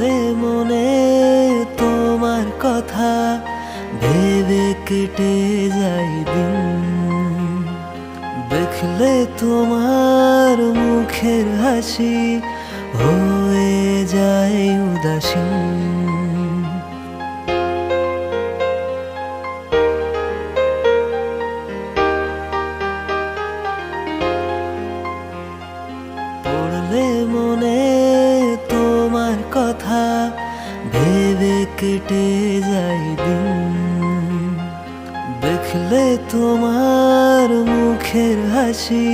চলে মনে তোমার কথা, ভেবে কেটে যাই দিন। দেখলে তোমার মুখের হাসি হয়ে যায় উদাসীন। পড়লে মনে ভেবে কেটে যাই দিন দেখলে তোমার মুখের হাসি